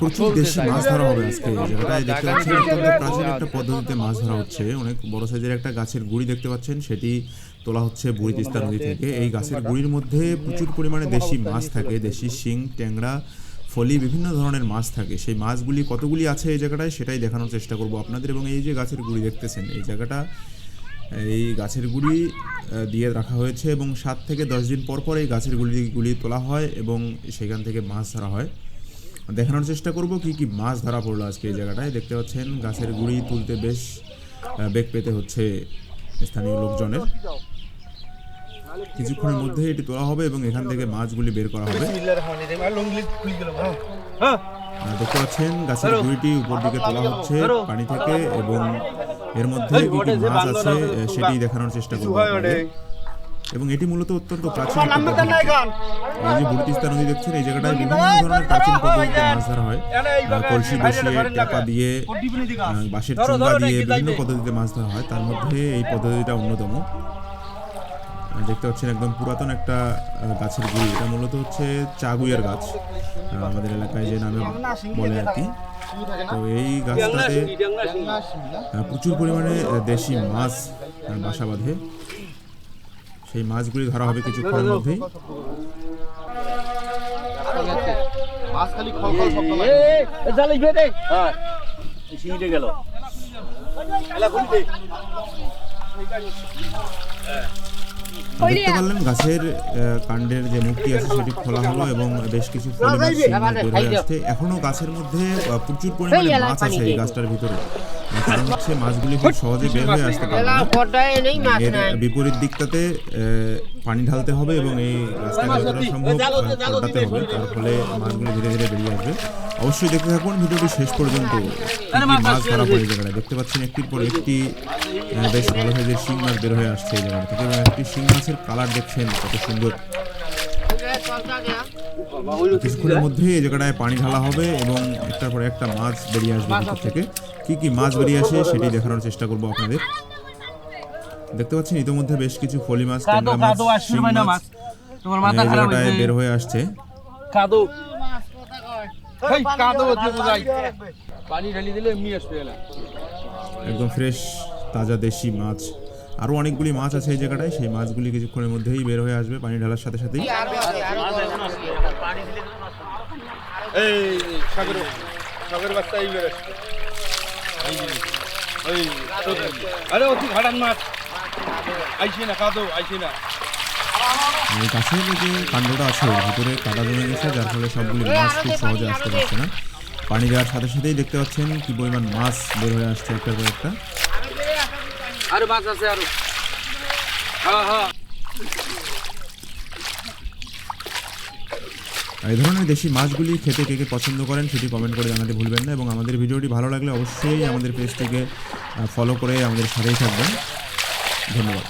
প্রচুর দেশি মাছ ধরা হবে আজকে এই জায়গাটায় দেখতে পাচ্ছেন অত্যন্ত প্রাচীন একটা পদ্ধতিতে মাছ ধরা হচ্ছে। অনেক বড় সাইজের একটা গাছের গুড়ি দেখতে পাচ্ছেন। সেটি তোলা হচ্ছে বুড়ি তিস্তা নদী থেকে। এই গাছের গুড়ির মধ্যে প্রচুর পরিমাণে দেশি মাছ থাকে। দেশি শিং ট্যাংরা ফলি বিভিন্ন ধরনের মাছ থাকে। সেই মাছগুলি কতগুলি আছে এই জায়গাটায় সেটাই দেখানোর চেষ্টা করব আপনাদের। এবং এই যে গাছের গুড়ি দেখতেছেন এই জায়গাটা এই গাছের গুড়ি দিয়ে রাখা হয়েছে এবং সাত থেকে দশ দিন পর পর এই গাছের গুলিগুলি তোলা হয় এবং সেখান থেকে মাছ ধরা হয়। দেখানোর চেষ্টা করব কি কি মাছ ধরা পড়ল আজকে এই জায়গাটায়। দেখতে পাচ্ছেন গাছের গুড়ি তুলতে বেশ বেগ পেতে হচ্ছে স্থানীয় লোকজনের। কিছুক্ষণের মধ্যে এটি তোলা হবে এবং এখান থেকে মাছগুলি বের করা হবে। দেখতে পাচ্ছেন গাছের গুড়িটি উপর দিকে তোলা হচ্ছে পানি থেকে এবং এর মধ্যে কি কি মাছ আছে সেটি দেখানোর চেষ্টা করব। এবং এটি মূলত অত্যন্ত প্রাচীন। এই যে বুড়িতিস্তা নদী দেখছেন এই জায়গাটায় বিভিন্ন ধরনের প্রাচীন পদ্ধতিতে মাছ ধরা হয়। কলসি বসিয়ে টাকা দিয়ে বাঁশের চুঙ্গা দিয়ে বিভিন্ন পদ্ধতিতে মাছ ধরা হয়। তার মধ্যে এই পদ্ধতিটা অন্যতম। দেখতে পাচ্ছেন একদম পুরাতন একটা গাছের গুড়ি। এটা মূলত হচ্ছে চাগুইয়ের গাছ। আমাদের এলাকায় যে নামে বলে আর কি। তো এই গাছটাতে প্রচুর পরিমাণে দেশি মাছ বাসা বাঁধে। সেই মাছগুলি ধরা হবে কিছুক্ষণের মধ্যেই। মাছ খালি খল খল শব্দ লাগে হ্যাঁ। গেল। দেখতে পারলেন গাছের কাণ্ডের যে মুক্তি আছে সেটি খোলা হলো এবং বেশ কিছু ফলি মাছ বের হয়ে আসছে। এখনও গাছের মধ্যে প্রচুর পরিমাণে মাছ আছে এই গাছটার ভিতরে। কারণ হচ্ছে মাছগুলি খুব সহজে বের হয়ে আসতে পারবে না। এর বিপরীত দিকটাতে পানি ঢালতে হবে এবং এই যতটা সম্ভব ফোটাতে হবে তার ফলে মাছগুলি ধীরে ধীরে বেরিয়ে আসবে। অবশ্যই দেখতে থাকুন ভিডিওটি শেষ পর্যন্ত মাছ ধরা পড়ে এই জায়গায় দেখতে পাচ্ছেন একটির পর একটি বেশ ভালো সাইজের শিং মাছ বের হয়ে আসছে এই জায়গা থেকে এবং একটি শিং মাছের কালার দেখছেন কত সুন্দর। কিছুক্ষণের মধ্যে এই জায়গাটায় পানি ঢালা হবে এবং একটার পর একটা মাছ বেরিয়ে আসবে ভিতর থেকে। কি কি মাছ বেরিয়ে আসে সেটি দেখানোর চেষ্টা করব আপনাদের। দেখতে পাচ্ছেন ইতিমধ্যে বেশ কিছু ফলি মাছ কাদো ট্যাংরা মাছ শিং মাছ মাছ। তোমার মাথা খারাপ হয়েছে। বের হয়ে আসছে। কাদো। এই কাদো হচ্ছে বোঝাই পানি ঢালি দিলে এমনি আসবে একদম ফ্রেশ তাজা দেশি মাছ। আরও অনেকগুলি মাছ আছে এই জায়গাটায় সেই মাছগুলি কিছুক্ষণের মধ্যেই বের হয়ে আসবে পানি ঢালার সাথে সাথেই। এই যে, আরে কাণ্ডটা আছে ভিতরে কাদা জমে গেছে যার ফলে সবগুলি মাছ খুব সহজে আসতে পারছে না। পানি দেওয়ার সাথে সাথেই দেখতে পাচ্ছেন কি পরিমাণ মাছ বের হয়ে আসছে একটার পর একটা। আরও মাছ আছে, আরও। এই ধরনের দেশি মাছগুলি খেতে কে কে পছন্দ করেন সেটি কমেন্ট করে জানাতে ভুলবেন না এবং আমাদের ভিডিওটি ভালো লাগলে অবশ্যই আমাদের পেজটিকে ফলো করে আমাদের সাথেই থাকবেন। ধন্যবাদ।